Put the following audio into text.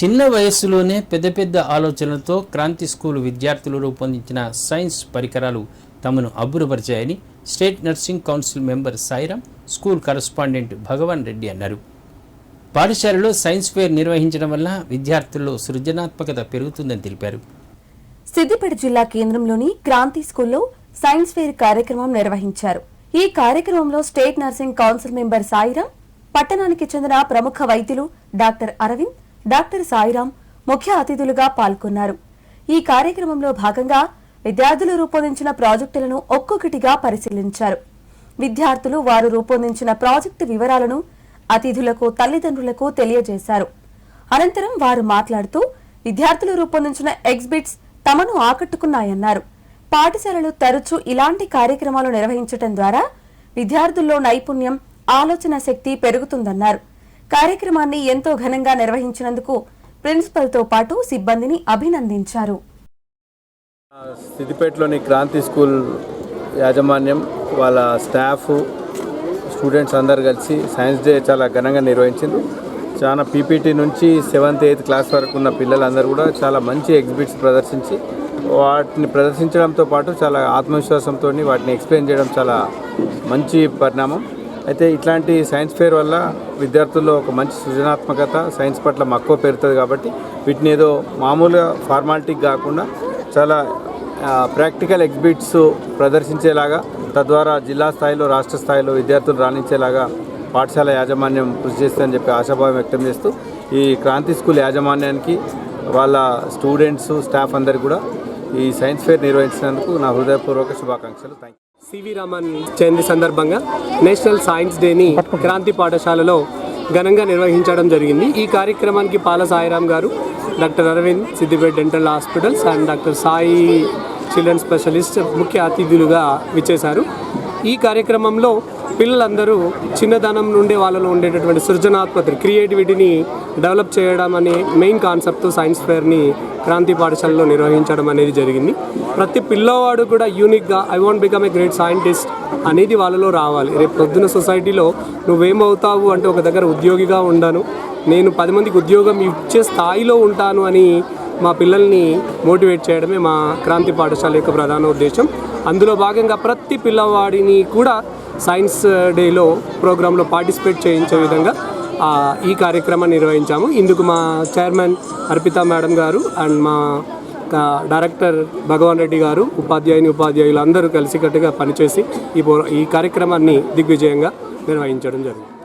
చిన్న వయస్సులోనే పెద్ద పెద్ద ఆలోచనలతో క్రాంతి స్కూల్ విద్యార్థులు రూపొందించిన సైన్స్ పరికరాలు తమను అబ్బురపరిచాయని state nursing council member Sairam school correspondent Bhagwan Reddy అన్నారు. పాఠశాలలో సైన్స్ ఫేర్ నిర్వహించడం వల్ల విద్యార్థుల్లో సృజనాత్మకత పెరుగుతుందని తెలిపారు. సిద్దిపేట జిల్లా కేంద్రంలోని క్రాంతి స్కూల్లో సైన్స్ ఫెయిర్ కార్యక్రమం నిర్వహించారు. ఈ కార్యక్రమంలో state nursing council member Sairam పట్టణానికి చెందిన ప్రముఖ వైద్యులు డాక్టర్ అరవింద్ డాక్టర్ సాయిరాం ముఖ్య అతిథులుగా పాల్గొన్నారు. ఈ కార్యక్రమంలో భాగంగా విద్యార్థులు రూపొందించిన ప్రాజెక్టులను ఒక్కొక్కటిగా పరిశీలించారు. విద్యార్థులు వారు రూపొందించిన ప్రాజెక్టు వివరాలను అతిథులకు తల్లిదండ్రులకు తెలియజేశారు. అనంతరం వారు మాట్లాడుతూ విద్యార్థులు రూపొందించిన ఎగ్జిబిట్స్ తమను ఆకట్టుకున్నాయన్నారు. పాఠశాలలు తరచూ ఇలాంటి కార్యక్రమాలు నిర్వహించటం ద్వారా విద్యార్థుల్లో నైపుణ్యం ఆలోచన శక్తి పెరుగుతుందన్నారు. కార్యక్రమాన్ని ఎంతో ఘనంగా నిర్వహించినందుకు ప్రిన్సిపల్తో పాటు సిబ్బందిని అభినందించారు. సిద్దిపేటలోని క్రాంతి స్కూల్ యాజమాన్యం వాళ్ళ స్టాఫ్ స్టూడెంట్స్ అందరు కలిసి సైన్స్ డే చాలా ఘనంగా నిర్వహించింది చాలా పీపీటీ నుంచి సెవెంత్ ఎయిత్ క్లాస్ వరకు ఉన్న పిల్లలందరూ కూడా చాలా మంచి ఎగ్జిబిట్స్ ప్రదర్శించి వాటిని ప్రదర్శించడంతో పాటు చాలా ఆత్మవిశ్వాసంతో వాటిని ఎక్స్ప్లెయిన్ చేయడం చాలా మంచి పరిణామం. అయితే ఇట్లాంటి సైన్స్ ఫేర్ వల్ల విద్యార్థుల్లో ఒక మంచి సృజనాత్మకత సైన్స్ పట్ల మక్కువ పెరుగుతుంది కాబట్టి వీటిని ఏదో మామూలుగా ఫార్మాలిటీకి కాకుండా చాలా ప్రాక్టికల్ ఎగ్జిబిట్స్ ప్రదర్శించేలాగా తద్వారా జిల్లా స్థాయిలో రాష్ట్ర స్థాయిలో విద్యార్థులు రాణించేలాగా పాఠశాల యాజమాన్యం కృషి చేస్తుందని చెప్పి ఆశాభావం వ్యక్తం చేస్తూ ఈ క్రాంతి స్కూల్ యాజమాన్యానికి వాళ్ళ స్టూడెంట్స్ స్టాఫ్ అందరికీ కూడా ఈ సైన్స్ ఫేర్ నిర్వహించినందుకు నా హృదయపూర్వక శుభాకాంక్షలు. Thank you C V Raman జయంతి సందర్భంగా నేషనల్ సైన్స్ డేని క్రాంతి పాఠశాలలో ఘనంగా నిర్వహించడం జరిగింది. ఈ కార్యక్రమానికి Pala Sairam garu doctor Arvind Siddipet dental hospitals and doctor Sai children specialist ముఖ్య అతిథులుగా విచ్చేశారు. ఈ కార్యక్రమంలో పిల్లలందరూ చిన్నదనం నుండి వాళ్ళలో ఉండేటటువంటి సృజనాత్మక క్రియేటివిటీని డెవలప్ చేయడం అనే మెయిన్ కాన్సెప్ట్తో సైన్స్ ఫేర్ని క్రాంతి పాఠశాలలో నిర్వహించడం అనేది జరిగింది. ప్రతి పిల్లవాడు కూడా యూనిక్గా I want become a great scientist అనేది వాళ్ళలో రావాలి. రేపు పొద్దున సొసైటీలో నువ్వేమవుతావు అంటే ఒక దగ్గర ఉద్యోగిగా ఉండను. నేను పది మందికి ఉద్యోగం ఇచ్చే స్థాయిలో ఉంటాను అని మా పిల్లల్ని మోటివేట్ చేయడమే మా క్రాంతి పాఠశాల యొక్క ప్రధాన ఉద్దేశం. అందులో భాగంగా ప్రతి పిల్లవాడిని కూడా సైన్స్ uh, డేలో ప్రోగ్రాంలో పార్టిసిపేట్ చేయించే విధంగా ఈ కార్యక్రమాన్ని నిర్వహించాము. ఇందుకు మా chairman Arpita madam garu and మా డైరెక్టర్ భగవాన్ రెడ్డి గారు ఉపాధ్యాయుని ఉపాధ్యాయులు అందరూ కలిసికట్టుగా పనిచేసి ఈ ఈ కార్యక్రమాన్ని దిగ్విజయంగా నిర్వహించడం జరిగింది.